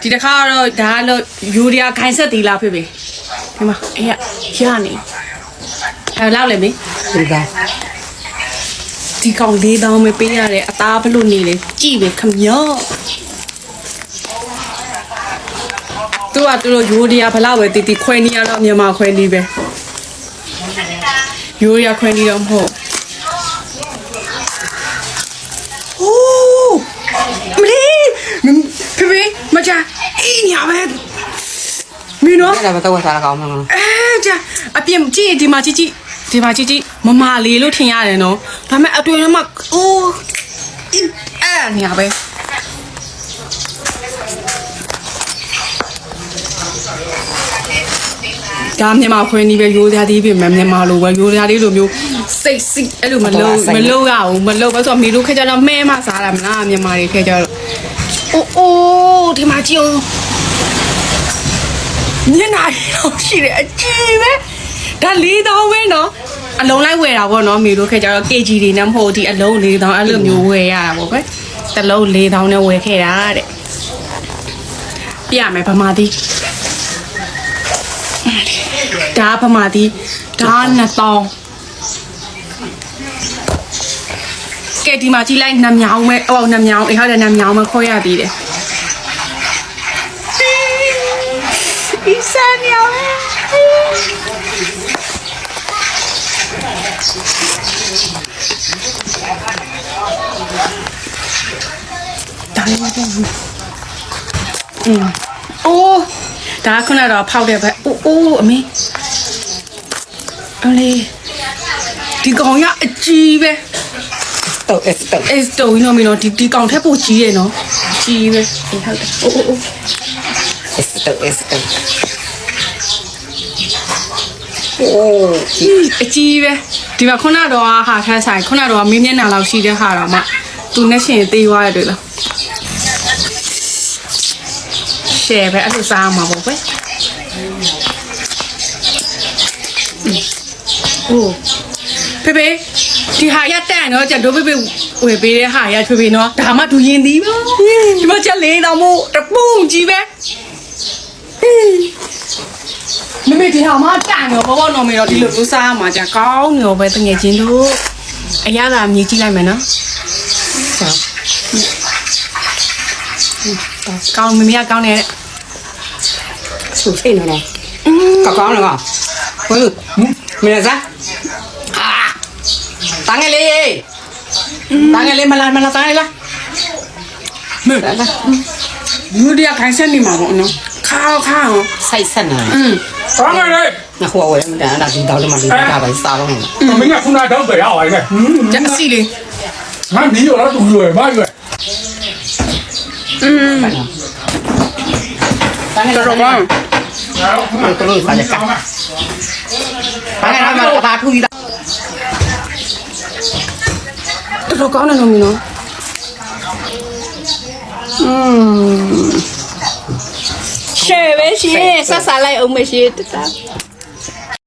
ဒီတစ်ခါကတော့ဒါကတော့ယူရီးယားခိုင်းဆက်တီလာဖြစ်ပြီဒီမှာအေးရရနေအဲလောက်လေမေဒီကဒီကောင်၄တောင်းပဲပေးရတယ်အသားဘလို့နေလေကြည့်ပဲခမျော့သူကသူတို့ယူရီးယားဘလောက်ပဲတီတီခွဲနေရတော့မြန်မာခွဲနေပဲယူရီးယားခွဲနေတော့မဟုတ်โอ้မလေးဖေဖေမ ကြအေးညာပဲမင်းနော်အဲ့ဒါမတော့စားရကောင်းမှာနော်အဲကြာအပြင်ကြည့်ဒီမှာကြည့်ကြည့်ဒီမှာကြည့်ကြည့်မမလေးလို့ထင်ရတယ်နော်ဒါပေမဲ့အတွင်ထဲမှာအိုးအဲ့ဒါနေရာပဲဒါမြန်မာခွင်းဒီပဲရိုးသားသေးပြီမြန်မာလိုပဲရိုးသားလေးလိုမျိုးစိတ်စိတ်အဲ့လိုမလုံးမလုံးရအောင်မလုံးပဲဆိုတော့မီတို့ခဲကြတော့မဲမစားတာမလားမြန်မာတွေခဲကြတော့ အိုးအိုးဒီမှာကြည့်အောင်မျက်နှာရောရှိတယ်အကြည့်ပဲဒါ၄တောင်းပဲနော်အလုံးလိုက်ဝယ်တာပေါ့နော်မေတို့ခဲ့ကြတော့ KG တွေနဲ့မဟုတ်ဒီအလုံး၄တောင်းအဲ့လိုမျိုးဝယ်ရတာပေါ့ကွယ်တစ်လုံး၄တောင်းနဲ့ဝယ်ခဲ့တာတဲ့ပြရမယ်ဗမာတိဒါဗမာတိဒါနှစ်တောင်း ကဲဒီမှာကြည့်လိုက်နှမြောင်းပဲဟောနှမြောင်းအေးဟုတ်တယ်နှမြောင်းပဲခွဲရသေးတယ်ဒီစံမြောင်းဒါလည်းမတည့်ဘူးအင်းအိုးဒါခုနတော့ဖောက်တယ်ပဲအိုးအိုးအမေအလေးဒီကောင်ရအကြီးပဲ တော့ S တော့။အေးတော်ကြီးနော်မင်းနော်ဒီဒီကောင်ထက်ပိုကြီးတယ်နော်။ကြီးပဲ။အေးဟုတ်တယ်။အိုးအိုးအိုး S တော့ S တော့โอ้အကြီးပဲဒီမှာခုနတော့ဟာခန်းဆိုင်ခုနတော့မင်းမျက်နှာလောက်ရှိတဲ့ဟာတော့မှသူနဲ့ရှင်သေးသွားရတယ်လားရှယ်ပဲအဲ့လိုစားမှာပေါ့ကွယ်အိုးဖေဖေ ဒီဟာရတန့်နော်ကျဒိုးပေပေဝယ်ပေးတဲ့ဟာရချွေးပေးနော်ဒါမှဒူရင်သည်ပါဒီမှာချက်လေးတောင်မို့တပုံးကြီးပဲမမေဒီဟာမှတန့်ရောဘောဘောနော်မေတော့ဒီလိုသူစားရမှာကြာကောင်းနေရောပဲတငယ်ချင်းတို့အရသာမြေကြီးလိုက်မယ်နော်ကောင်းမမေကကောင်းနေတဲ့ဆူစိတ်နော်ကောင်းကောင်းနော်ဝယ်မင်းစား ตังไงเลยตังไงเลยมาลามาลาตังไงล่ะมือมือเดียวใครเส้นนี่มาบอกเนาะข้าวข้าวใส่เส้นเลยอืมตังไงเลย那货我们等下拿冰刀的嘛，冰刀把你杀了。你们那从哪刀得啊？我个，真是的。那你有那毒药吗？个，嗯，这什么？我这里发的。反正他们把他注意到。 တော်တော်ကောင်းတယ်လို့မင်းနော်อืมရှယ်ပဲရှင်ဆက်စားလိုက်အောင်မရှိတတာ